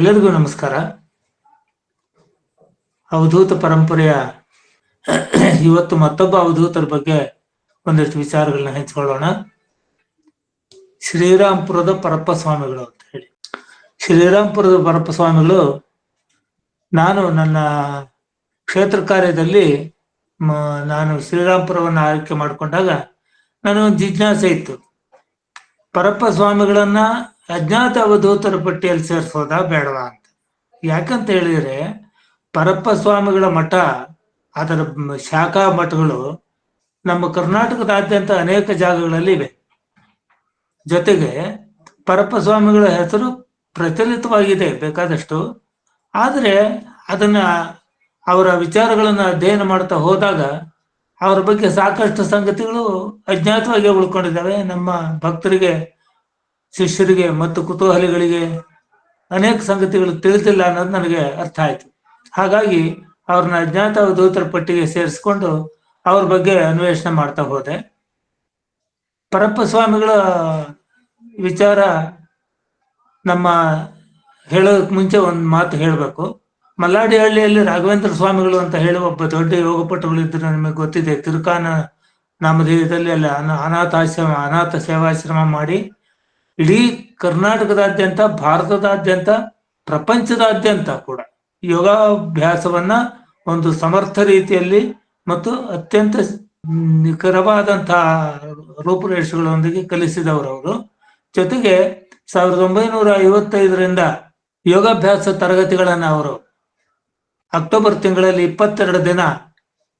ಎಲ್ಲರಿಗೂ ನಮಸ್ಕಾರ. ಅವಧೂತ ಪರಂಪರೆಯ ಇವತ್ತು ಮತ್ತೊಬ್ಬ ಅವಧೂತರ ಬಗ್ಗೆ ಒಂದಷ್ಟು ವಿಚಾರಗಳನ್ನ ಹಂಚಿಕೊಳ್ಳೋಣ. ಶ್ರೀರಾಮ್ಪುರದ ಪರಪ್ಪ ಸ್ವಾಮಿಗಳು ಅಂತ ಹೇಳಿ. ಶ್ರೀರಾಮ್ಪುರದ ಪರಪ್ಪ ಸ್ವಾಮಿಗಳು ನಾನು ನನ್ನ ಕ್ಷೇತ್ರ ಕಾರ್ಯದಲ್ಲಿ ನಾನು ಶ್ರೀರಾಮ್ಪುರವನ್ನು ಆಯ್ಕೆ ಮಾಡಿಕೊಂಡಾಗ ನನಗೊಂದು ಜಿಜ್ಞಾಸೆ ಇತ್ತು. ಪರಪ್ಪ ಸ್ವಾಮಿಗಳನ್ನ ಅಜ್ಞಾತ ಅವಧೂತರ ಪಟ್ಟಿಯಲ್ಲಿ ಸೇರಿಸೋದಾ ಬೇಡವಾ ಅಂತ. ಯಾಕಂತ ಹೇಳಿದ್ರೆ ಪರಪ್ಪ ಸ್ವಾಮಿಗಳ ಮಠ, ಅದರ ಶಾಖಾ ಮಠಗಳು ನಮ್ಮ ಕರ್ನಾಟಕದಾದ್ಯಂತ ಅನೇಕ ಜಾಗಗಳಲ್ಲಿ ಇವೆ. ಜೊತೆಗೆ ಪರಪ್ಪ ಸ್ವಾಮಿಗಳ ಹೆಸರು ಪ್ರಚಲಿತವಾಗಿದೆ ಬೇಕಾದಷ್ಟು. ಆದರೆ ಅದನ್ನ ಅವರ ವಿಚಾರಗಳನ್ನು ಅಧ್ಯಯನ ಮಾಡ್ತಾ ಹೋದಾಗ ಅವರ ಬಗ್ಗೆ ಸಾಕಷ್ಟು ಸಂಗತಿಗಳು ಅಜ್ಞಾತವಾಗಿ ಉಳ್ಕೊಂಡಿದ್ದಾವೆ. ನಮ್ಮ ಭಕ್ತರಿಗೆ ಶಿಷ್ಯರಿಗೆ ಮತ್ತು ಕುತೂಹಲಿಗಳಿಗೆ ಅನೇಕ ಸಂಗತಿಗಳು ತಿಳಿದಿಲ್ಲ ಅನ್ನೋದು ನನಗೆ ಅರ್ಥ ಆಯ್ತು. ಹಾಗಾಗಿ ಅವ್ರನ್ನ ಅಜ್ಞಾತ ದೂತರ ಪಟ್ಟಿಗೆ ಸೇರಿಸ್ಕೊಂಡು ಅವ್ರ ಬಗ್ಗೆ ಅನ್ವೇಷಣೆ ಮಾಡ್ತಾ ಹೋದೆ. ಪರಪ್ಪ ಸ್ವಾಮಿಗಳ ವಿಚಾರ ನಮ್ಮ ಹೇಳೋದಕ್ಕೆ ಮುಂಚೆ ಒಂದು ಮಾತು ಹೇಳಬೇಕು. ಮಲ್ಲಾಡಿಹಳ್ಳಿಯಲ್ಲಿ ರಾಘವೇಂದ್ರ ಸ್ವಾಮಿಗಳು ಅಂತ ಹೇಳುವ ಒಬ್ಬ ದೊಡ್ಡ ಯೋಗಪಟುಗಳು ನಿಮಗೆ ಗೊತ್ತಿದೆ. ತಿರುಕಾನ ನಾಮಧೇಯದಲ್ಲಿ ಅಲ್ಲಿ ಅನಾಥ ಅನಾಥಾಶ್ರಮ ಅನಾಥ ಸೇವಾಶ್ರಮ ಮಾಡಿ ಇಡೀ ಕರ್ನಾಟಕದಾದ್ಯಂತ, ಭಾರತದಾದ್ಯಂತ, ಪ್ರಪಂಚದಾದ್ಯಂತ ಕೂಡ ಯೋಗಾಭ್ಯಾಸವನ್ನ ಒಂದು ಸಮರ್ಥ ರೀತಿಯಲ್ಲಿ ಮತ್ತು ಅತ್ಯಂತ ನಿಖರವಾದಂತಹ ರೂಪುರೇಷೆಗಳೊಂದಿಗೆ ಅವರು. ಜೊತೆಗೆ ಸಾವಿರದ ಒಂಬೈನೂರ ಐವತ್ತೈದರಿಂದ ಯೋಗಾಭ್ಯಾಸ ತರಗತಿಗಳನ್ನು ಅವರು ಅಕ್ಟೋಬರ್ ತಿಂಗಳಲ್ಲಿ ಇಪ್ಪತ್ತೆರಡು ದಿನ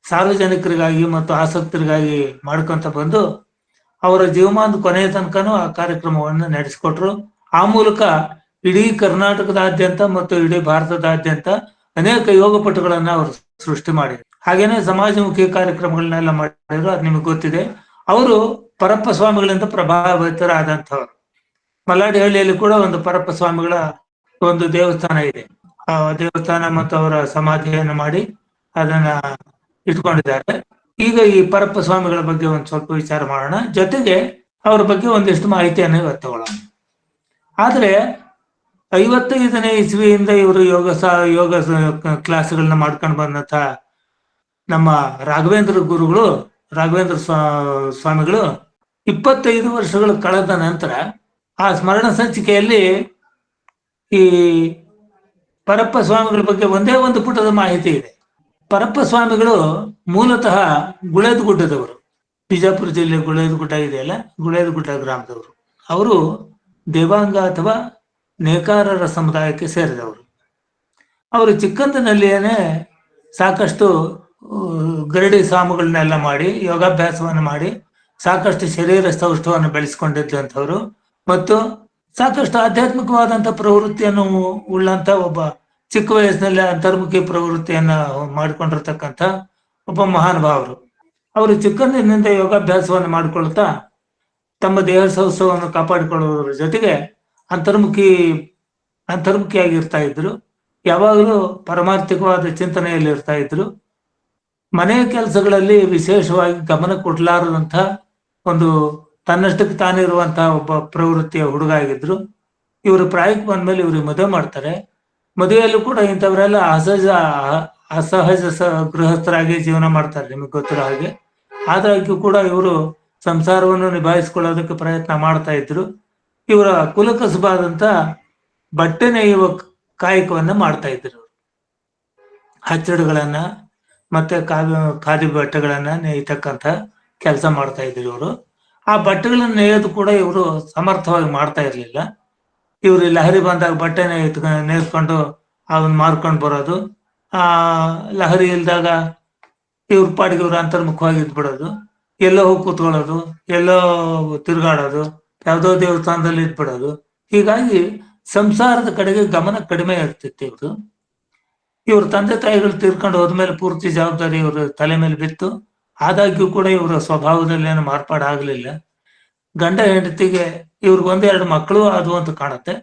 ಸಾರ್ವಜನಿಕರಿಗಾಗಿ ಮತ್ತು ಆಸಕ್ತರಿಗಾಗಿ ಮಾಡ್ಕೊಂತ ಬಂದು ಅವರ ಜೀವಮಾನದ ಕೊನೆಯ ತನಕನೂ ಆ ಕಾರ್ಯಕ್ರಮವನ್ನು ನಡೆಸಿಕೊಟ್ರು. ಆ ಮೂಲಕ ಇಡೀ ಕರ್ನಾಟಕದಾದ್ಯಂತ ಮತ್ತು ಇಡೀ ಭಾರತದಾದ್ಯಂತ ಅನೇಕ ಯೋಗಪಟುಗಳನ್ನ ಅವರು ಸೃಷ್ಟಿ ಮಾಡಿದ್ರು. ಹಾಗೇನೆ ಸಮಾಜಮುಖಿ ಕಾರ್ಯಕ್ರಮಗಳನ್ನೆಲ್ಲ ಮಾಡಿದ್ರು, ಅದು ನಿಮಗೆ ಗೊತ್ತಿದೆ. ಅವರು ಪರಪ್ಪ ಸ್ವಾಮಿಗಳಿಂದ ಪ್ರಭಾವಿತರಾದಂಥವ್ರು. ಮಲ್ಲಾಡಿಹಳ್ಳಿಯಲ್ಲಿ ಕೂಡ ಒಂದು ಪರಪ್ಪ ಸ್ವಾಮಿಗಳ ಒಂದು ದೇವಸ್ಥಾನ ಇದೆ. ಆ ದೇವಸ್ಥಾನ ಮತ್ತು ಅವರ ಸಮಾಧಿಯನ್ನು ಮಾಡಿ ಅದನ್ನ ಇಟ್ಕೊಂಡಿದ್ದಾರೆ. ಈಗ ಈ ಪರಪ್ಪ ಸ್ವಾಮಿಗಳ ಬಗ್ಗೆ ಒಂದು ಸ್ವಲ್ಪ ವಿಚಾರ ಮಾಡೋಣ. ಜೊತೆಗೆ ಅವರ ಬಗ್ಗೆ ಒಂದಿಷ್ಟು ಮಾಹಿತಿಯನ್ನು ತಗೊಳ್ಳೋಣ. ಆದ್ರೆ ಐವತ್ತೈದನೇ ಇಸ್ವಿಯಿಂದ ಇವರು ಯೋಗ ಸ, ಯೋಗ ಕ್ಲಾಸ್ಗಳನ್ನ ಮಾಡ್ಕೊಂಡು ಬಂದಂತ ನಮ್ಮ ರಾಘವೇಂದ್ರ ಗುರುಗಳು, ರಾಘವೇಂದ್ರ ಸ್ವಾ, ಸ್ವಾಮಿಗಳು ಇಪ್ಪತ್ತೈದು ವರ್ಷಗಳು ಕಳೆದ ನಂತರ ಆ ಸ್ಮರಣ ಸಂಚಿಕೆಯಲ್ಲಿ ಈ ಪರಪ್ಪ ಸ್ವಾಮಿಗಳ ಬಗ್ಗೆ ಒಂದೇ ಒಂದು ಪುಟದ ಮಾಹಿತಿ ಇದೆ. ಪರಪ್ಪ ಸ್ವಾಮಿಗಳು ಮೂಲತಃ ಗುಳೇದುಗುಡ್ಡದವರು. ಬಿಜಾಪುರ ಜಿಲ್ಲೆ ಗುಳೇದುಗುಡ್ಡ ಇದೆಯಲ್ಲ? ಗುಳೇದುಗುಡ್ಡ ಗ್ರಾಮದವರು. ಅವರು ದೇವಾಂಗ ಅಥವಾ ನೇಕಾರರ ಸಮುದಾಯಕ್ಕೆ ಸೇರಿದವರು. ಅವರು ಚಿಕ್ಕಂದಿನಲ್ಲಿಯೇ ಸಾಕಷ್ಟು ಗರಡಿ ಸಾಮುಗಳನ್ನೆಲ್ಲ ಮಾಡಿ, ಯೋಗಾಭ್ಯಾಸವನ್ನು ಮಾಡಿ, ಸಾಕಷ್ಟು ಶರೀರ ಸೌಷ್ಠವನ್ನು ಬೆಳೆಸ್ಕೊಂಡಿದ್ದಂಥವ್ರು. ಮತ್ತು ಸಾಕಷ್ಟು ಆಧ್ಯಾತ್ಮಿಕವಾದಂಥ ಪ್ರವೃತ್ತಿಯನ್ನು ಉಳ್ಳಂತ ಒಬ್ಬ ಚಿಕ್ಕ ವಯಸ್ಸಿನಲ್ಲಿ ಅಂತರ್ಮುಖಿ ಪ್ರವೃತ್ತಿಯನ್ನ ಮಾಡಿಕೊಂಡಿರ್ತಕ್ಕಂಥ ಒಬ್ಬ ಮಹಾನುಭಾವರು ಅವರು ಚಿಕ್ಕಂದಿನಿಂದ ಯೋಗಾಭ್ಯಾಸವನ್ನು ಮಾಡಿಕೊಳ್ತಾ ತಮ್ಮ ದೇಹ ಸೌಷ್ಠವನ್ನು ಕಾಪಾಡಿಕೊಳ್ಳುವುದರ ಜೊತೆಗೆ ಅಂತರ್ಮುಖಿ, ಅಂತರ್ಮುಖಿಯಾಗಿರ್ತಾ ಇದ್ರು. ಯಾವಾಗಲೂ ಪರಮಾರ್ಥಿಕವಾದ ಚಿಂತನೆಯಲ್ಲಿ ಇರ್ತಾ ಇದ್ರು. ಮನೆ ಕೆಲಸಗಳಲ್ಲಿ ವಿಶೇಷವಾಗಿ ಗಮನ ಕೊಡ್ಲಾರದಂಥ ಒಂದು ತನ್ನಷ್ಟಕ್ಕೆ ತಾನಿರುವಂತಹ ಒಬ್ಬ ಪ್ರವೃತ್ತಿಯ ಹುಡುಗ ಆಗಿದ್ರು. ಇವರು ಪ್ರಾಯಕ್ಕೆ ಬಂದ್ಮೇಲೆ ಇವ್ರಿಗೆ ಮದುವೆ ಮಾಡ್ತಾರೆ. ಮದುವೆಯಲ್ಲೂ ಕೂಡ ಇಂಥವರೆಲ್ಲ ಅಸಹಜ ಅಸಹಜ ಗೃಹಸ್ಥರಾಗಿ ಜೀವನ ಮಾಡ್ತಾರೆ ನಿಮಗೆ ಗೊತ್ತಿರೋ ಹಾಗೆ. ಆದಾಗ್ಯೂ ಕೂಡ ಇವರು ಸಂಸಾರವನ್ನು ನಿಭಾಯಿಸ್ಕೊಳ್ಳೋದಕ್ಕೆ ಪ್ರಯತ್ನ ಮಾಡ್ತಾ ಇದ್ರು. ಇವರ ಕುಲಕಸಬಾದಂತ ಬಟ್ಟೆ ನೇಯುವ ಕಾಯಕವನ್ನ ಮಾಡ್ತಾ ಇದ್ರು ಹಚ್ಚಡಗಳನ್ನ ಮತ್ತೆ ಕಾವಿ ಖಾದಿ ಬಟ್ಟೆಗಳನ್ನ ನೇಯ್ತಕ್ಕಂಥ ಕೆಲಸ ಮಾಡ್ತಾ ಇದ್ರು ಇವರು. ಆ ಬಟ್ಟೆಗಳನ್ನ ನೇಯೋದು ಕೂಡ ಇವರು ಸಮರ್ಥವಾಗಿ ಮಾಡ್ತಾ ಇರ್ಲಿಲ್ಲ. ಇವರು ಲಹರಿ ಬಂದಾಗ ಬಟ್ಟೆ ನೇಯ್ತ ಅವನ್ ಅವನ್ನ ಮಾರ್ಕೊಂಡು ಬರೋದು. ಆ, ಲಹರಿ ಇಲ್ದಾಗ ಇವ್ರ ಪಾಡಿಗೆ ಇವ್ರ ಅಂತರ್ಮುಖವಾಗಿ ಇದ್ಬಿಡೋದು. ಎಲ್ಲೋ ಹೋಗಿ ಕೂತ್ಕೊಳ್ಳೋದು, ಎಲ್ಲೋ ತಿರುಗಾಡೋದು, ಯಾವುದೋ ದೇವಸ್ಥಾನದಲ್ಲಿ ಇದ್ಬಿಡೋದು. ಹೀಗಾಗಿ ಸಂಸಾರದ ಕಡೆಗೆ ಗಮನ ಕಡಿಮೆ ಇರ್ತಿತ್ತು ಇವ್ರು ಇವ್ರ ತಂದೆ ತಾಯಿಗಳು ತೀರ್ಕೊಂಡು ಹೋದ್ಮೇಲೆ ಪೂರ್ತಿ ಜವಾಬ್ದಾರಿ ಇವ್ರ ತಲೆ ಮೇಲೆ ಬಿತ್ತು. ಆದಾಗ್ಯೂ ಕೂಡ ಇವರ ಸ್ವಭಾವದಲ್ಲಿ ಏನು ಮಾರ್ಪಾಡಾಗಲಿಲ್ಲ. ಗಂಡ ಹೆಂಡತಿಗೆ ಇವ್ರಿಗೊಂದೆರಡು ಮಕ್ಕಳು ಅದು ಅಂತ ಕಾಣುತ್ತೆ.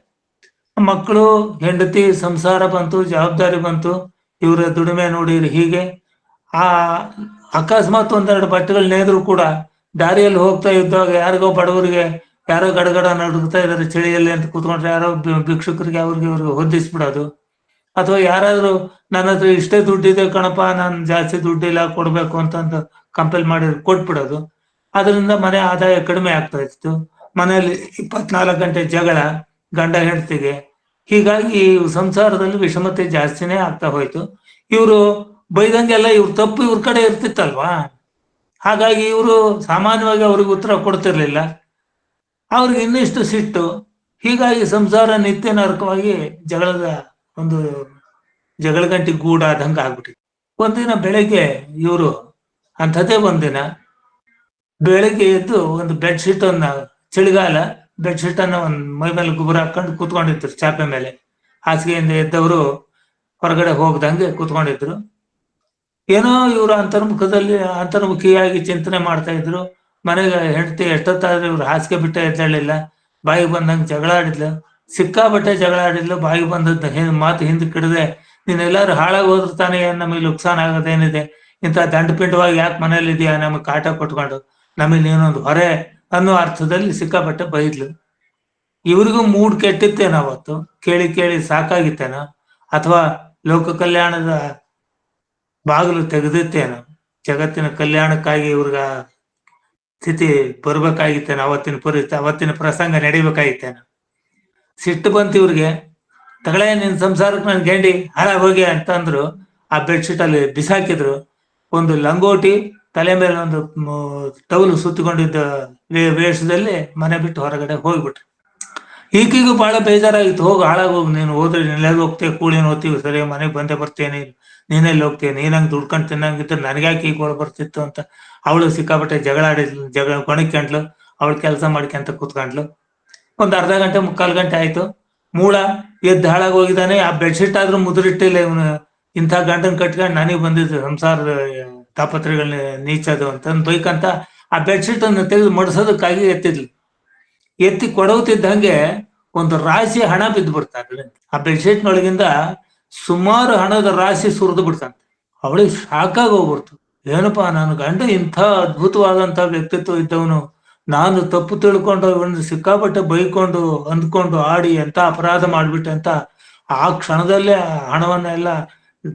ಮಕ್ಕಳು, ಹೆಂಡತಿ, ಸಂಸಾರ ಬಂತು, ಜವಾಬ್ದಾರಿ ಬಂತು, ಇವರ ದುಡಿಮೆ ನೋಡಿರಿ ಹೀಗೆ. ಆ ಅಕಸ್ಮಾತ್ ಒಂದೆರಡು ಬಟ್ಟೆಗಳು ನೇದ್ರು ಕೂಡ ದಾರಿಯಲ್ಲಿ ಹೋಗ್ತಾ ಇದ್ದಾಗ ಯಾರಿಗೋ ಬಡವರಿಗೆ ಯಾರೋ ಗಡಗಡ ನಡುಗ್ತಾ ಇದಾರೆ ಚಳಿಯಲ್ಲಿ ಅಂತ ಕೂತ್ಕೊಂಡ್ರೆ ಯಾರೋ ಭಿಕ್ಷುಕರಿಗೆ ಅವ್ರಿಗೆ ಇವ್ರಿಗೆ ಹೊದಿಸ್ಬಿಡೋದು. ಅಥವಾ ಯಾರಾದ್ರೂ ನನ್ನ ಹತ್ರ ಇಷ್ಟೇ ದುಡ್ಡಿದೆ ಕಣಪ್ಪ, ನಾನು ಜಾಸ್ತಿ ದುಡ್ಡಿಲ್ಲ, ಕೊಡ್ಬೇಕು ಅಂತ ಕಂಪೇಲ್ ಮಾಡಿ ಕೊಟ್ಬಿಡೋದು. ಅದರಿಂದ ಮನೆ ಆದಾಯ ಕಡಿಮೆ ಆಗ್ತಾ ಇತ್ತು. ಮನೆಯಲ್ಲಿ ಇಪ್ಪತ್ನಾಲ್ಕು ಗಂಟೆ ಜಗಳ ಗಂಡ ಹೆಂಡತಿಗೆ. ಹೀಗಾಗಿ ಸಂಸಾರದಲ್ಲಿ ವಿಷಮತೆ ಜಾಸ್ತಿನೇ ಆಗ್ತಾ ಹೋಯ್ತು. ಇವರು ಬೈದಂಗೆಲ್ಲ ಇವ್ರ ತಪ್ಪು ಇವ್ರ ಕಡೆ ಇರ್ತಿತ್ತಲ್ವಾ? ಹಾಗಾಗಿ ಇವರು ಸಾಮಾನ್ಯವಾಗಿ ಅವ್ರಿಗೆ ಉತ್ತರ ಕೊಡ್ತಿರ್ಲಿಲ್ಲ. ಅವ್ರಿಗೆ ಇನ್ನಿಷ್ಟು ಸಿಟ್ಟು. ಹೀಗಾಗಿ ಸಂಸಾರ ನಿತ್ಯ ನರಕವಾಗಿ ಜಗಳದ ಒಂದು ಜಗಳ ಗಂಟೆ ಗೂಡಾದಂಗ ಆಗ್ಬಿಟ್ಟಿತ್ತು. ಒಂದಿನ ಬೆಳಗ್ಗೆ ಇವರು, ಅಂಥದ್ದೇ ಒಂದಿನ ಬೆಳಗ್ಗೆ ಎದ್ದು ಒಂದು ಬೆಡ್ಶೀಟ್ ಅನ್ನ ಚಳಿಗಾಲ ಬೆಡ್ಶೀಟ್ ಅನ್ನ ಒಂದ್ ಮೈ ಮೇಲೆ ಗುಬ್ಬರ ಹಾಕೊಂಡು ಕೂತ್ಕೊಂಡಿದ್ರು ಚಾಪೆ ಮೇಲೆ. ಹಾಸಿಗೆಯಿಂದ ಎದ್ದವರು ಹೊರಗಡೆ ಹೋಗ್ದಂಗೆ ಕೂತ್ಕೊಂಡಿದ್ರು. ಏನೋ ಇವರು ಅಂತರ್ಮುಖದಲ್ಲಿ, ಅಂತರ್ಮುಖಿಯಾಗಿ ಚಿಂತನೆ ಮಾಡ್ತಾ ಇದ್ರು. ಮನೆಗೆ ಹೆಂಡತಿ ಎಷ್ಟೊತ್ತಾದ್ರೆ ಇವ್ರು ಹಾಸಿಗೆ ಬಿಟ್ಟ ಎದ್ದಾಳಿಲ್ಲ ಬಾಯಿಗೆ ಬಂದಂಗೆ ಜಗಳ ಆಡಿದ್ಲು. ಸಿಕ್ಕಾಬಟ್ಟೆ ಜಗಳ ಆಡಿದ್ಲು ಬಾಯಿಗೆ ಬಂದದ್ದು ಹಿಂದ್ ಮಾತು ಹಿಂದಕ್ಕೆ ಕಿಡದೆ. ನೀನೆಲ್ಲಾರು ಹಾಳಾಗಿ ಹೋದ್ರೆ ತಾನೇ ನಮಗೆ ನುಕ್ಸಾನ್ ಆಗೋದೇನಿದೆ? ಇಂಥ ದಂಡಪಿಂಡವಾಗಿ ಯಾಕೆ ಮನೇಲಿ ಇದೆಯಾ ನಮಗೆ ಕಾಟ ಕೊಟ್ಕೊಂಡು. ನಮಗೆ ನೀನೊಂದು ಹೊರೆ. ಅನ್ನೋ ಅರ್ಥದಲ್ಲಿ ಸಿಕ್ಕಾಪಟ್ಟೆ ಬೈದ್ಲು. ಇವ್ರಿಗೂ ಮೂಡ್ ಕೆಟ್ಟಿತ್ತೇನಾವತ್ತು ಕೇಳಿ ಕೇಳಿ ಸಾಕಾಗಿತ್ತೇನ? ಅಥವಾ ಲೋಕ ಕಲ್ಯಾಣದ ಬಾಗಿಲು ತೆಗೆದಿತ್ತೇನೋ? ಜಗತ್ತಿನ ಕಲ್ಯಾಣಕ್ಕಾಗಿ ಇವ್ರಿಗ ಸ್ಥಿತಿ ಬರ್ಬೇಕಾಗಿತ್ತೇನೋ? ಅವತ್ತಿನ ಪರಿಸ್ಥಿತಿ ಅವತ್ತಿನ ಪ್ರಸಂಗ ನಡಿಬೇಕಾಗಿತ್ತೇನೋ? ಸಿಟ್ಟು ಬಂತು ಇವ್ರಿಗೆ. ತಗಳೇ, ನಿನ್ ಸಂಸಾರಕ್ಕೆ ನನ್ ಗೆಂಡಿ ಹಣ ಹೋಗಿ ಅಂತ ಅಂದ್ರು ಆ ಬೆಡ್ಶೀಟ್ ಅಲ್ಲಿ ಬಿಸಾಕಿದ್ರು. ಒಂದು ಲಂಗೋಟಿ, ತಲೆ ಮೇಲೆ ಒಂದು ಟೌಲ್ ಸುತ್ತಿಕೊಂಡಿದ್ದ ವೇಷದಲ್ಲಿ ಮನೆ ಬಿಟ್ಟು ಹೊರಗಡೆ ಹೋಗ್ಬಿಟ್ರಿ. ಈಕಿಗೂ ಬಹಳ ಬೇಜಾರಾಗಿತ್ತು. ಹೋಗಿ ಹಾಳಾಗೋಗಿ ನೀನು ಹೋದ್ರೆ ಎಲ್ಲೆಲ್ಲಿ ಹೋಗ್ತೇವೆ ಕೂಳಿನ ಹೋಗ್ತೀವಿ ಸರಿ ಮನೆಗೆ ಬಂದೆ ಬರ್ತೇನೆ ನೀನೆಲ್ಲಿ ಹೋಗ್ತೀಯ ನೀನಂಗೆ ದುಡ್ಕೊಂಡು ತಿನ್ನಂಗಿದ್ರೆ ನನಗ್ಯಾಕೆ ಈಗ ಬರ್ತಿತ್ತು ಅಂತ. ಅವಳು ಸಿಕ್ಕಾಪಟ್ಟೆ ಜಗಳ ಆಡಿದ್ಲು, ಜಗಳ ಕೊಣಕ್ಕೊಂಡ್ಲು ಅವಳು ಕೆಲಸ ಮಾಡ್ಕೊಂತ ಕೂತ್ಕೊಂಡ್ಲು. ಒಂದ್ ಅರ್ಧ ಗಂಟೆ, ಮುಕ್ಕಾಲು ಗಂಟೆ ಆಯ್ತು. ಮೂಳ ಎದ್ದು ಹಾಳಾಗಿ ಹೋಗಿದ್ದಾನೆ, ಆ ಬೆಡ್ಶೀಟ್ ಆದ್ರೂ ಮುದುರಿಟ್ಟಿಲ್ಲ ಇವನು. ಇಂಥ ಗಂಟನ್ ಕಟ್ಕೊಂಡು ನನಗೆ ಬಂದಿದ್ದು ಸಂಸಾರದ ತಾಪತ್ರೆಗಳನ್ನ ನೀಚದು ಅಂತ ಬೈಕಂತ ಆ ಬೆಡ್ಶೀಟ್ ಅನ್ನು ತೆಗೆದು ಮಡಿಸೋದಕ್ಕಾಗಿ ಎತ್ತಿದ್ಲು. ಎತ್ತಿ ಕೊಡೋತಿದ್ದಂಗೆ ಒಂದು ರಾಶಿ ಹಣ ಬಿದ್ದು ಬಿಡ್ತಾರೆ ಆ ಬೆಡ್ಶೀಟ್ ನೊಳಗಿಂದ ಸುಮಾರು ಹಣದ ರಾಶಿ ಸುರಿದು ಬಿಡ್ತಾನೆ ಅವಳಿಗೆ ಶಾಕಾಗಿ ಹೋಗ್ಬಿಡ್ತು. ಏನಪ್ಪಾ ನನ್ನ ಗಂಡ, ಇಂಥ ಅದ್ಭುತವಾದಂತ ವ್ಯಕ್ತಿತ್ವ ಇದ್ದವನು. ನಾನು ತಪ್ಪು ತಿಳ್ಕೊಂಡು ಇವನು ಸಿಕ್ಕಾಪಟ್ಟೆ ಬೈಕೊಂಡು, ಅಂದ್ಕೊಂಡು ಆಡಿ ಎಂತ ಅಪರಾಧ ಮಾಡ್ಬಿಟ್ಟೆ ಅಂತ ಆ ಕ್ಷಣದಲ್ಲೇ ಆ ಹಣವನ್ನೆಲ್ಲ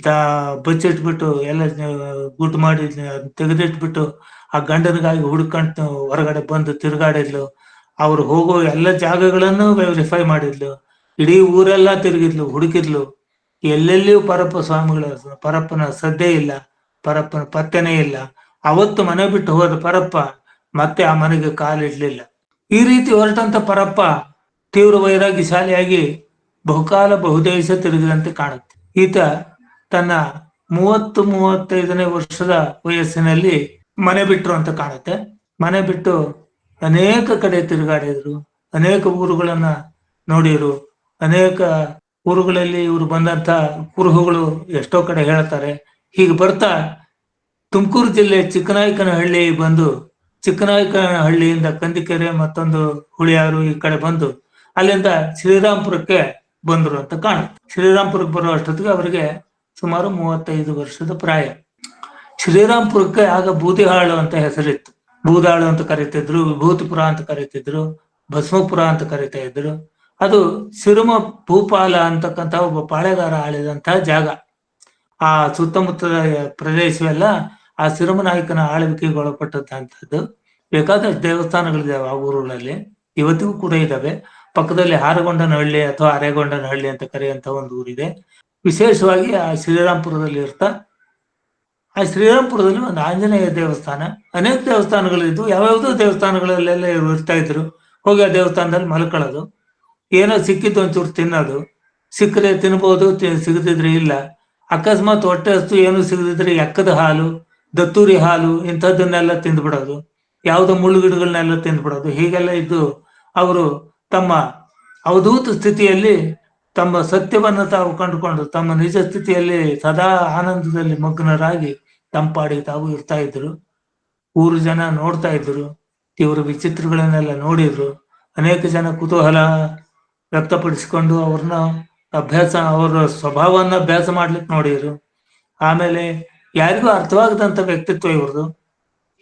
ದ- ಬಚ್ಚಿಟ್ಬಿಟ್ಟು ಎಲ್ಲ ಗುಟ್ಟು ಮಾಡಿ ತೆಗೆದಿಟ್ಬಿಟ್ಟು ಆ ಗಂಡನಿಗಾಗಿ ಹುಡ್ಕೊಂಡು ಹೊರಗಡೆ ಬಂದು ತಿರುಗಾಡಿದ್ಲು. ಅವ್ರು ಹೋಗೋ ಎಲ್ಲ ಜಾಗಗಳನ್ನು ವೆರಿಫೈ ಮಾಡಿದ್ಲು. ಇಡೀ ಊರೆಲ್ಲ ತಿರುಗಿದ್ಲು, ಹುಡುಕಿದ್ಲು. ಎಲ್ಲೆಲ್ಲಿಯೂ ಪರಪ್ಪ ಸ್ವಾಮಿಗಳ ಪರಪ್ಪನ ಸದ್ದೆ ಇಲ್ಲ, ಪರಪ್ಪನ ಪತ್ತೆನೇ ಇಲ್ಲ. ಅವತ್ತು ಮನೆ ಬಿಟ್ಟು ಹೋದ ಪರಪ್ಪ ಮತ್ತೆ ಆ ಮನೆಗೆ ಕಾಲಿಡ್ಲಿಲ್ಲ. ಈ ರೀತಿ ಹೊರಟಂತ ಪರಪ್ಪ ತೀವ್ರ ವೈರಾಗಿ ಶಾಲೆಯಾಗಿ ಬಹುಕಾಲ ಬಹುದೇಶ ತಿರುಗಿದಂತೆ ಕಾಣುತ್ತೆ. ಈತ ತನ್ನ ಮೂವತ್ತು ಮೂವತ್ತೈದನೇ ವರ್ಷದ ವಯಸ್ಸಿನಲ್ಲಿ ಮನೆ ಬಿಟ್ರು ಅಂತ ಕಾಣುತ್ತೆ. ಮನೆ ಬಿಟ್ಟು ಅನೇಕ ಕಡೆ ತಿರುಗಾಡಿದ್ರು, ಅನೇಕ ಊರುಗಳನ್ನ ನೋಡಿರು ಅನೇಕ ಊರುಗಳಲ್ಲಿ ಇವರು ಬಂದಂತ ಕುರುಹುಗಳು ಎಷ್ಟೋ ಕಡೆ ಹೇಳ್ತಾರೆ. ಹೀಗೆ ಬರ್ತಾ ತುಮಕೂರು ಜಿಲ್ಲೆ ಚಿಕ್ಕನಾಯಕನಹಳ್ಳಿ ಬಂದು, ಚಿಕ್ಕನಾಯಕನಹಳ್ಳಿಯಿಂದ ಕಂದಿಕೆರೆ ಮತ್ತೊಂದು ಹುಳಿಯಾರು ಈ ಕಡೆ ಬಂದು, ಅಲ್ಲಿಂದ ಶ್ರೀರಾಮ್ಪುರಕ್ಕೆ ಬಂದರು ಅಂತ ಕಾಣುತ್ತೆ. ಶ್ರೀರಾಮ್ಪುರಕ್ಕೆ ಬರೋ ಅಷ್ಟೊತ್ತಿಗೆ ಅವರಿಗೆ ಸುಮಾರು ಮೂವತ್ತೈದು ವರ್ಷದ ಪ್ರಾಯ. ಶ್ರೀರಾಮ್ಪುರಕ್ಕೆ ಆಗ ಬೂದಿಹಾಳು ಅಂತ ಹೆಸರಿತ್ತು. ಬೂದಾಳು ಅಂತ ಕರಿತಿದ್ರು ವಿಭೂತಿಪುರ ಅಂತ ಕರಿತಿದ್ರು, ಭಸ್ಮಪುರ ಅಂತ ಕರಿತಾ ಇದ್ರು. ಅದು ಸಿರುಮ ಭೂಪಾಲ ಅಂತಕ್ಕಂತ ಒಬ್ಬ ಪಾಳೆಗಾರ ಆಳಿದಂತಹ ಜಾಗ. ಆ ಸುತ್ತಮುತ್ತದ ಪ್ರದೇಶವೆಲ್ಲ ಆ ಸಿರುಮನಾಯಕನ ಆಳ್ವಿಕೆಗೆ ಒಳಪಟ್ಟಂತಹದ್ದು ಬೇಕಾದಷ್ಟು ದೇವಸ್ಥಾನಗಳಿದಾವೆ ಆ ಊರುಗಳಲ್ಲಿ. ಇವತ್ತಿಗೂ ಕೂಡ ಇದಾವೆ ಪಕ್ಕದಲ್ಲಿ ಹಾರಗೊಂಡನಹಳ್ಳಿ ಅಥವಾ ಅರೆಗೊಂಡನಹಳ್ಳಿ ಅಂತ ಕರೆಯುವಂತಹ ಒಂದು ಊರಿದೆ. ವಿಶೇಷವಾಗಿ ಆ ಶ್ರೀರಾಮ್ಪುರದಲ್ಲಿ ಇರ್ತಾ ಆ ಶ್ರೀರಾಮ್ಪುರದಲ್ಲಿ ಒಂದು ಆಂಜನೇಯ ದೇವಸ್ಥಾನ. ಅನೇಕ ದೇವಸ್ಥಾನಗಳಿದ್ವು ಯಾವ್ಯಾವುದೋ ದೇವಸ್ಥಾನಗಳಲ್ಲೆಲ್ಲ ಇರ್ತಾ ಇದ್ರು. ಹೋಗಿ ಆ ದೇವಸ್ಥಾನದಲ್ಲಿ ಮಲ್ಕೊಳ್ಳೋದು. ಏನೋ ಸಿಕ್ಕಿತ್ತು ಒಂಚೂರು ತಿನ್ನೋದು. ಸಿಕ್ಕರೆ ತಿನ್ಬೋದು ಸಿಗದಿದ್ರೆ ಇಲ್ಲ. ಅಕಸ್ಮಾತ್ ಹೊಟ್ಟೆ ಹಸ್ತು ಏನು ಸಿಗದಿದ್ರೆ ಎಕ್ಕದ ಹಾಲು, ದತ್ತೂರಿ ಹಾಲು, ಇಂಥದ್ದನ್ನೆಲ್ಲ ತಿಂದ್ಬಿಡೋದು. ಯಾವುದೋ ಮುಳ್ಳುಗಿಡಗಳನ್ನೆಲ್ಲ ತಿಂದ್ಬಿಡೋದು. ಹೀಗೆಲ್ಲ ಇದ್ದು ಅವರು ತಮ್ಮ ಅವಧೂತ ಸ್ಥಿತಿಯಲ್ಲಿ ತಮ್ಮ ಸತ್ಯವನ್ನು ತಾವು ಕಂಡುಕೊಂಡು ತಮ್ಮ ನಿಜ ಸ್ಥಿತಿಯಲ್ಲಿ ಸದಾ ಆನಂದದಲ್ಲಿ ಮಗ್ನರಾಗಿ ತಂಪಾಡಿ ತಾವು ಇರ್ತಾ ಇದ್ರು ಊರು ಜನ ನೋಡ್ತಾ ಇದ್ರು ಇವರು ವಿಚಿತ್ರಗಳನ್ನೆಲ್ಲ ನೋಡಿದ್ರು. ಅನೇಕ ಜನ ಕುತೂಹಲ ವ್ಯಕ್ತಪಡಿಸಿಕೊಂಡು ಅವ್ರನ್ನ ಅಭ್ಯಾಸ, ಅವರ ಸ್ವಭಾವವನ್ನು ಅಭ್ಯಾಸ ಮಾಡ್ಲಿಕ್ಕೆ ನೋಡಿದ್ರು. ಆಮೇಲೆ ಯಾರಿಗೂ ಅರ್ಥವಾಗದಂತ ವ್ಯಕ್ತಿತ್ವ ಇವ್ರದು.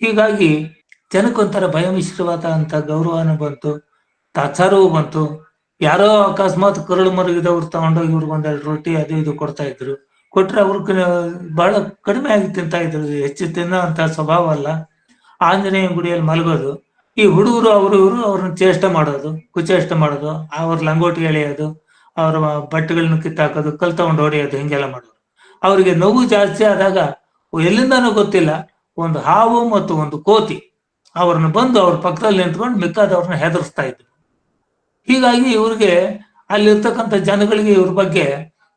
ಹೀಗಾಗಿ ಜನಕ್ಕೊಂಥರ ಭಯ ಮಿಶ್ರವಾದ ಅಂತ ಗೌರವನೂ ಬಂತು. ತಾತ್ಸಾರವೂ ಬಂತು. ಯಾರೋ ಅಕಸ್ಮಾತ್ ಕರುಳು ಮರಗಿದವ್ರು ತಗೊಂಡೋಗಿ ಇವ್ರಿಗೆ ಒಂದೆರಡು ರೊಟ್ಟಿ ಅದು ಇದು ಕೊಡ್ತಾ ಇದ್ರು. ಕೊಟ್ರೆ ಅವ್ರ ಬಹಳ ಕಡಿಮೆ ಆಗಿ ತಿಂತಾ ಇದ್ರು. ಹೆಚ್ಚು ತಿನ್ನೋ ಸ್ವಭಾವ ಅಲ್ಲ. ಆಂಜನೇಯ ಗುಡಿಯಲ್ಲಿ ಮಲಗೋದು. ಈ ಹುಡುಗರು, ಅವರು ಇವರು ಅವ್ರನ್ನ ಚೇಷ್ಟೆ ಮಾಡೋದು, ಕುಚೇಷ್ಟೆ ಮಾಡೋದು, ಅವ್ರ ಲಂಗೋಟಿ ಎಳೆಯೋದು, ಅವರ ಬಟ್ಟೆಗಳನ್ನ ಕಿತ್ತಾಕೋದು ಕಲ್ ತಗೊಂಡು ಹೊಡೆಯೋದು, ಹಿಂಗೆಲ್ಲ ಮಾಡೋದು. ಅವರಿಗೆ ನೋವು ಜಾಸ್ತಿ ಆದಾಗ ಎಲ್ಲಿಂದನೂ ಗೊತ್ತಿಲ್ಲ, ಒಂದು ಹಾವು ಮತ್ತು ಒಂದು ಕೋತಿ ಅವ್ರನ್ನ ಬಂದು ಅವ್ರ ಪಕ್ಕದಲ್ಲಿ ನಿಂತ್ಕೊಂಡು ಮಿಕ್ಕಾದವ್ರನ್ನ ಹೆದರ್ಸ್ತಾ ಇದ್ರು. ಹೀಗಾಗಿ ಇವ್ರಿಗೆ ಅಲ್ಲಿರ್ತಕ್ಕಂಥ ಜನಗಳಿಗೆ ಇವ್ರ ಬಗ್ಗೆ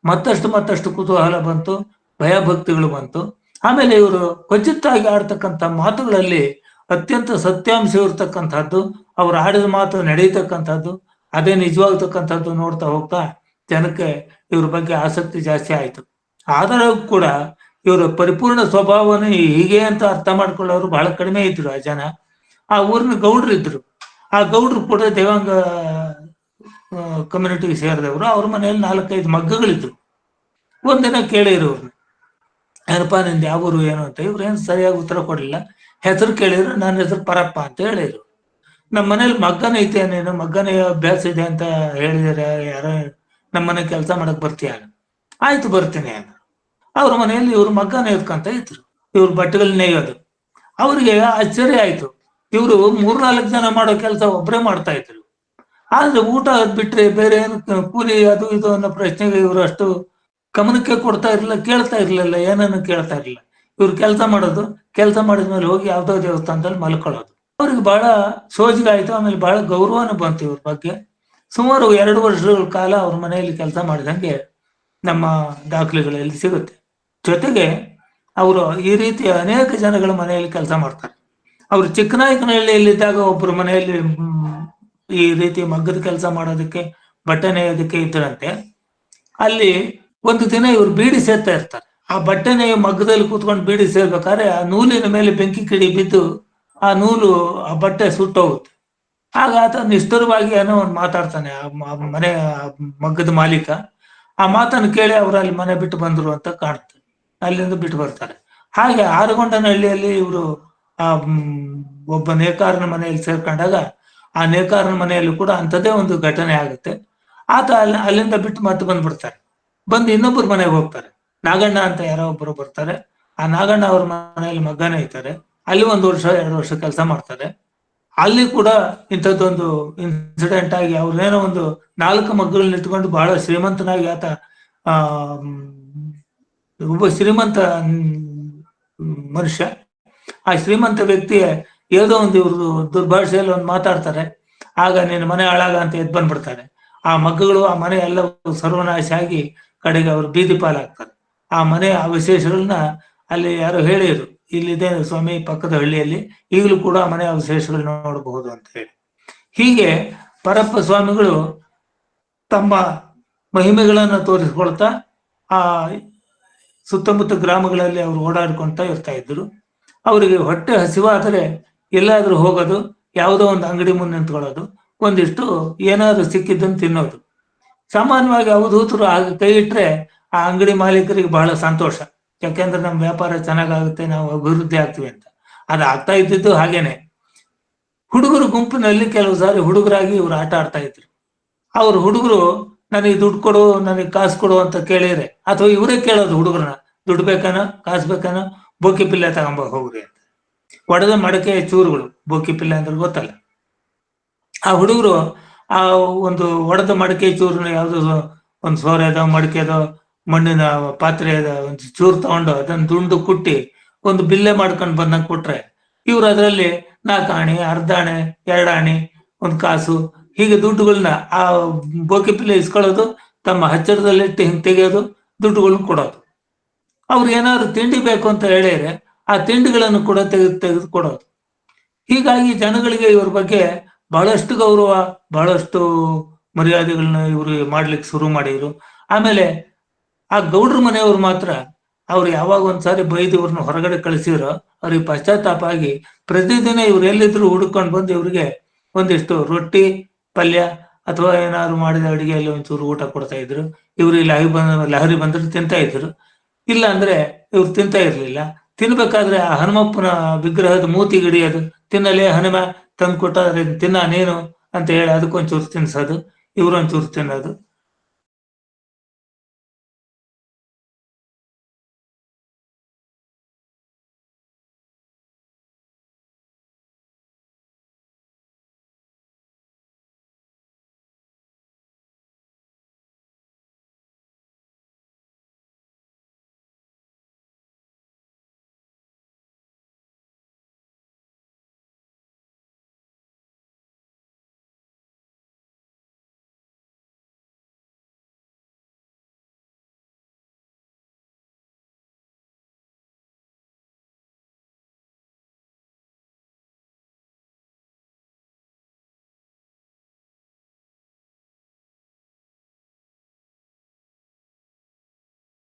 ಮತ್ತಷ್ಟು ಮತ್ತಷ್ಟು ಕುತೂಹಲ ಬಂತು, ಭಯಭಕ್ತಿಗಳು ಬಂತು. ಆಮೇಲೆ ಇವರು ಖಚಿತಾಗಿ ಆಡ್ತಕ್ಕಂಥ ಮಾತುಗಳಲ್ಲಿ ಅತ್ಯಂತ ಸತ್ಯಾಂಶ ಇರ್ತಕ್ಕಂಥದ್ದು, ಅವ್ರು ಆಡಿದ ಮಾತು ನಡೆಯತಕ್ಕಂಥದ್ದು, ಅದೇ ನಿಜವಾಗ್ತಕ್ಕಂಥದ್ದು ನೋಡ್ತಾ ಹೋಗ್ತಾ ಜನಕ್ಕೆ ಇವ್ರ ಬಗ್ಗೆ ಆಸಕ್ತಿ ಜಾಸ್ತಿ ಆಯ್ತು. ಆದರೂ ಕೂಡ ಇವರ ಪರಿಪೂರ್ಣ ಸ್ವಭಾವನ ಹೀಗೆ ಅಂತ ಅರ್ಥ ಮಾಡ್ಕೊಳ್ಳೋರು ಬಹಳ ಕಡಿಮೆ ಇದ್ರು ಆ ಜನ. ಆ ಊರಿನ ಗೌಡ್ರು ಇದ್ರು ಆ ಗೌಡ್ರು ಕೂಡ ದೇವಾಂಗ ಕಮ್ಯುನಿಟಿಗೆ ಸೇರಿದವರು. ಅವ್ರ ಮನೆಯಲ್ಲಿ ನಾಲ್ಕೈದು ಮಗ್ಗಗಳಿದ್ರು ಒಂದಿನ ಕೇಳಿರು ಅವ್ರನ್ನ ಏನಪ್ಪ, ನಿಂದ ಯಾವ ಊರು ಏನು ಅಂತ. ಇವ್ರು ಏನು ಸರಿಯಾಗಿ ಉತ್ತರ ಕೊಡಲಿಲ್ಲ. ಹೆಸರು ಕೇಳಿದ್ರು, ನನ್ನ ಹೆಸರು ಪರಪ್ಪ ಅಂತ ಹೇಳಿದ್ರು. ನಮ್ಮ ಮನೇಲಿ ಮಗ್ಗನ ಐತೆ, ನೀನು ಮಗ್ಗನ ಅಭ್ಯಾಸ ಇದೆ ಅಂತ ಹೇಳಿದಾರೆ ಯಾರೋ ನಮ್ಮ ಮನೆ ಕೆಲಸ ಮಾಡಕ್ ಬರ್ತೀಯ? ಆಯ್ತು, ಬರ್ತೀನಿ ಅಂತ ಅವ್ರ ಮನೆಯಲ್ಲಿ ಇವ್ರು ಮಗ್ಗ ನೇಯ್ಕಂತ ಇದ್ರು. ಇವ್ರ ಬಟ್ಟೆಗಳು ನೇಯೋದು. ಅವ್ರಿಗೆ ಆಶ್ಚರ್ಯ ಆಯ್ತು. ಇವರು ಮೂರ್ನಾಲ್ಕು ಜನ ಮಾಡೋ ಕೆಲಸ ಒಬ್ಬರೇ ಮಾಡ್ತಾ ಇದ್ರು. ಆದ್ರೆ ಊಟ ಬಿಟ್ರೆ ಬೇರೆ ಏನು ಕೂಲಿ ಅದು ಇದು ಅನ್ನೋ ಪ್ರಶ್ನೆಗೆ ಇವರು ಅಷ್ಟು ಗಮನಕ್ಕೆ ಕೊಡ್ತಾ ಇರ್ಲಿಲ್ಲ, ಕೇಳ್ತಾ ಇರ್ಲಿಲ್ಲ, ಏನನ್ನು ಕೇಳ್ತಾ ಇರಲಿಲ್ಲ. ಇವ್ರು ಕೆಲಸ ಮಾಡೋದು, ಕೆಲಸ ಮಾಡಿದ್ಮೇಲೆ ಹೋಗಿ ಯಾವ್ದೋ ದೇವಸ್ಥಾನದಲ್ಲಿ ಮಲ್ಕೊಳ್ಳೋದು. ಅವ್ರಿಗೆ ಬಹಳ ಸೋಜಿಗೆ ಆಯ್ತು, ಆಮೇಲೆ ಬಹಳ ಗೌರವನೂ ಬಂತು ಇವ್ರ ಬಗ್ಗೆ. ಸುಮಾರು ಎರಡು ವರ್ಷಗಳ ಕಾಲ ಅವ್ರ ಮನೆಯಲ್ಲಿ ಕೆಲಸ ಮಾಡಿದಂಗೆ ನಮ್ಮ ದಾಖಲೆಗಳಲ್ಲಿ ಸಿಗುತ್ತೆ. ಜೊತೆಗೆ ಅವರು ಈ ರೀತಿ ಅನೇಕ ಜನಗಳ ಮನೆಯಲ್ಲಿ ಕೆಲಸ ಮಾಡ್ತಾರೆ. ಅವರು ಚಿಕ್ಕನಾಯಕನಹಳ್ಳಿಯಲ್ಲಿದ್ದಾಗ ಒಬ್ಬರು ಮನೆಯಲ್ಲಿ ಈ ರೀತಿ ಮಗ್ಗದ ಕೆಲಸ ಮಾಡೋದಕ್ಕೆ ಬಟ್ಟೆ ನೇಯೋದಕ್ಕೆ ಇದ್ರಂತೆ. ಅಲ್ಲಿ ಒಂದು ದಿನ ಇವ್ರು ಬೀಡಿ ಸೇರ್ತಾ ಇರ್ತಾರೆ. ಆ ಬಟ್ಟೆ ನೇಯೋ ಮಗ್ಗದಲ್ಲಿ ಕೂತ್ಕೊಂಡು ಬೀಡಿ ಸೇರ್ಬೇಕಾದ್ರೆ ಆ ನೂಲಿನ ಮೇಲೆ ಬೆಂಕಿ ಕಿಡಿ ಬಿದ್ದು ಆ ನೂಲು, ಆ ಬಟ್ಟೆ ಸುಟ್ಟೋಗುತ್ತೆ. ಆಗ ಆತ ನಿಷ್ಠುರವಾಗಿ ಏನೋ ಒಂದು ಮಾತಾಡ್ತಾನೆ, ಆ ಮನೆ ಮಗ್ಗದ ಮಾಲೀಕ. ಆ ಮಾತನ್ನು ಕೇಳಿ ಅವರು ಅಲ್ಲಿ ಮನೆ ಬಿಟ್ಟು ಬಂದ್ರು ಅಂತ ಕಾಣ್ತಾರೆ ಅಲ್ಲಿಂದ ಬಿಟ್ಟು ಬರ್ತಾರೆ. ಹಾಗೆ ಆರುಗೊಂಡನಹಳ್ಳಿಯಲ್ಲಿ ಇವರು, ಆ ಒಬ್ಬ ನೇಕಾರನ ಮನೆಯಲ್ಲಿ ಸೇರ್ಕೊಂಡಾಗ ಆ ನೇಕಾರನ ಮನೆಯಲ್ಲೂ ಕೂಡ ಅಂಥದ್ದೇ ಒಂದು ಘಟನೆ ಆಗುತ್ತೆ. ಆತ ಅಲ್ಲಿ, ಅಲ್ಲಿಂದ ಬಿಟ್ಟು ಮತ್ತೆ ಬಂದ್ಬಿಡ್ತಾರೆ. ಬಂದು ಇನ್ನೊಬ್ಬರ ಮನೆಗೆ ಹೋಗ್ತಾರೆ. ನಾಗಣ್ಣ ಅಂತ ಯಾರೋ ಒಬ್ಬರು ಬರ್ತಾರೆ. ಆ ನಾಗಣ್ಣ ಅವ್ರ ಮನೆಯಲ್ಲಿ ಮಗ್ಗನೇ ಇದ್ದಾರೆ. ಅಲ್ಲಿ ಒಂದು ವರ್ಷ, ಎರಡು ವರ್ಷ ಕೆಲಸ ಮಾಡ್ತಾರೆ. ಅಲ್ಲಿ ಕೂಡ ಇಂಥದ್ದೊಂದು ಇನ್ಸಿಡೆಂಟ್ ಆಗಿ ಅವ್ರನ್ನೇನೋ ಒಂದು ನಾಲ್ಕು ಮಗ್ಗಳನ್ನ ಇಟ್ಕೊಂಡು ಬಹಳ ಶ್ರೀಮಂತನಾಗಿ ಆತ, ಆ ಒಬ್ಬ ಶ್ರೀಮಂತ ಮನುಷ್ಯ. ಆ ಶ್ರೀಮಂತ ವ್ಯಕ್ತಿ ಏನೋ ಒಂದು ಇವ್ರದ್ದು ದುರ್ಭಾಷೆಯಲ್ಲಿ ಒಂದು ಮಾತಾಡ್ತಾರೆ. ಆಗ ನಿನ್ನ ಮನೆ ಹಾಳಾಗ ಅಂತ ಎದ್ ಬಂದ್ಬಿಡ್ತಾರೆ. ಆ ಮಗ್ಗಗಳು, ಆ ಮನೆ ಎಲ್ಲ ಸರ್ವನಾಶ ಆಗಿ ಕಡೆಗೆ ಅವರು ಬೀದಿ ಪಾಲಾಗ್ತಾರೆ. ಆ ಮನೆ, ಆ ವಿಶೇಷಗಳನ್ನ ಅಲ್ಲಿ ಯಾರು ಹೇಳಿದ್ರು. ಇಲ್ಲಿದೆ ಸ್ವಾಮಿ ಪಕ್ಕದ ಹಳ್ಳಿಯಲ್ಲಿ, ಈಗಲೂ ಕೂಡ ಮನೆ ಅವಶೇಷಗಳನ್ನ ನೋಡಬಹುದು ಅಂತ ಹೇಳಿ. ಹೀಗೆ ಪರಪ್ಪ ಸ್ವಾಮಿಗಳು ತಮ್ಮ ಮಹಿಮೆಗಳನ್ನ ತೋರಿಸ್ಕೊಳ್ತಾ, ಆ ಸುತ್ತಮುತ್ತ ಗ್ರಾಮಗಳಲ್ಲಿ ಅವರು ಓಡಾಡ್ಕೊಂತ ಇರ್ತಾ ಇದ್ರು. ಅವರಿಗೆ ಹೊಟ್ಟೆ ಹಸಿವಾದರೆ ಎಲ್ಲಾದ್ರೂ ಹೋಗೋದು, ಯಾವುದೋ ಒಂದು ಅಂಗಡಿ ಮುಂದೆ ನಿಂತ್ಕೊಳ್ಳೋದು, ಒಂದಿಷ್ಟು ಏನಾದ್ರು ಸಿಕ್ಕಿದ್ದನ್ನು ತಿನ್ನೋದು. ಸಾಮಾನ್ಯವಾಗಿ ಅವಧೂತರು ಆಗ ಕೈ ಇಟ್ರೆ ಆ ಅಂಗಡಿ ಮಾಲೀಕರಿಗೆ ಬಹಳ ಸಂತೋಷ. ಯಾಕೆಂದ್ರೆ ನಮ್ಮ ವ್ಯಾಪಾರ ಚೆನ್ನಾಗಾಗುತ್ತೆ, ನಾವು ಅಭಿವೃದ್ಧಿ ಆಗ್ತೀವಿ ಅಂತ. ಅದು ಆಗ್ತಾ ಇದ್ದಿದ್ದು ಹಾಗೇನೆ. ಹುಡುಗರು ಗುಂಪಿನಲ್ಲಿ ಕೆಲವು ಸಾರಿ ಹುಡುಗರಾಗಿ ಇವ್ರು ಆಟ ಆಡ್ತಾ ಇದ್ರು. ಅವ್ರ ಹುಡುಗರು, ನನಗೆ ದುಡ್ಡು ಕೊಡು, ನನಗೆ ಕಾಸು ಕೊಡು ಅಂತ ಕೇಳಿದ್ರೆ, ಅಥವಾ ಇವರೇ ಕೇಳೋದು, ಹುಡುಗರನ್ನ, ದುಡ್ಡು ಬೇಕಾನ, ಕಾಸು ಬೇಕಾನ ಬೋಕಿ ಪಿಲ್ಲೆ ತಗೊಂಬ, ಹೋಗ್ರಿ ಒಡೆದ ಮಡಕೆ ಚೂರುಗಳು ಬೋಕಿ ಪಿಲ್ಲೆ ಅಂದ್ರೆ ಗೊತ್ತಲ್ಲ. ಆ ಹುಡುಗರು ಆ ಒಂದು ಒಡೆದ ಮಡಕೆ ಚೂರನ್ನ ಯಾವ್ದು ಒಂದು ಸೋರೆದೋ ಮಡಕೆದೋ ಮಣ್ಣಿನ ಪಾತ್ರೆ ಒಂದು ಚೂರು ತಗೊಂಡು ಅದನ್ನ ದುಂಡು ಕುಟ್ಟಿ ಒಂದು ಬಿಲ್ಲೆ ಮಾಡ್ಕೊಂಡು ಬಂದಂಗೆ ಕೊಟ್ರೆ ಇವ್ರು ಅದರಲ್ಲಿ ನಾಲ್ಕು ಆಣಿ, ಅರ್ಧ ಆಣೆ, ಎರಡು ಆಣಿ, ಒಂದು ಕಾಸು, ಹೀಗೆ ದುಡ್ಡುಗಳನ್ನ ಆ ಬೋಕಿಪಿಲ್ಲೆ ಇಸ್ಕೊಳ್ಳೋದು, ತಮ್ಮ ಹಚ್ಚರದಲ್ಲಿಟ್ಟು ಹಿಂಗೆ ತೆಗೆಯೋದು ದುಡ್ಡುಗಳನ್ನ ಕೊಡೋದು. ಅವ್ರು ಏನಾದ್ರು ತಿಂಡಿ ಬೇಕು ಅಂತ ಹೇಳಿದ್ರೆ ಆ ತಿಂಡಿಗಳನ್ನು ಕೂಡ ತೆಗೆದು ತೆಗೆದುಕೊಡೋದು. ಹೀಗಾಗಿ ಜನಗಳಿಗೆ ಇವ್ರ ಬಗ್ಗೆ ಬಹಳಷ್ಟು ಗೌರವ, ಬಹಳಷ್ಟು ಮರ್ಯಾದೆಗಳನ್ನ ಇವರು ಮಾಡ್ಲಿಕ್ಕೆ ಶುರು ಮಾಡಿದ್ರು. ಆಮೇಲೆ ಆ ಗೌಡ್ರ ಮನೆಯವ್ರು ಮಾತ್ರ ಅವ್ರು ಯಾವಾಗ ಒಂದ್ಸಾರಿ ಬೈದು ಇವ್ರನ್ನ ಹೊರಗಡೆ ಕಳಿಸಿದ್ರು ಅವ್ರಿಗೆ ಪಶ್ಚಾತ್ತಾಪ ಆಗಿ ಪ್ರತಿದಿನ ಇವ್ರು ಎಲ್ಲಿದ್ರು ಹುಡ್ಕೊಂಡು ಬಂದು ಇವ್ರಿಗೆ ಒಂದಿಷ್ಟು ರೊಟ್ಟಿ, ಪಲ್ಯ ಅಥವಾ ಏನಾದ್ರು ಮಾಡಿದ ಅಡಿಗೆಯಲ್ಲಿ ಒಂಚೂರು ಊಟ ಕೊಡ್ತಾ ಇದ್ರು. ಇವ್ರು ಲಹರಿ ಬಂದ, ಲಹರಿ ಬಂದ್ರೆ ತಿಂತಾ ಇದ್ರು. ಇಲ್ಲ ಅಂದ್ರೆ ಇವ್ರು ತಿಂತಾ ಇರ್ಲಿಲ್ಲ. ತಿನ್ಬೇಕಾದ್ರೆ ಆ ಹನುಮಪ್ಪನ ವಿಗ್ರಹದ ಮೂತಿ ಅದು. ತಿನ್ನಲೇ ಹನುಮ ತಂದು ಕೊಟ್ಟಾದ್ರೆ ತಿನ್ನ ನೀನು ಅಂತ ಹೇಳಿ ಅದಕ್ಕೊಂಚೂರು ತಿನ್ಸೋದು, ಇವ್ರೊಂಚೂರು ತಿನ್ನೋದು.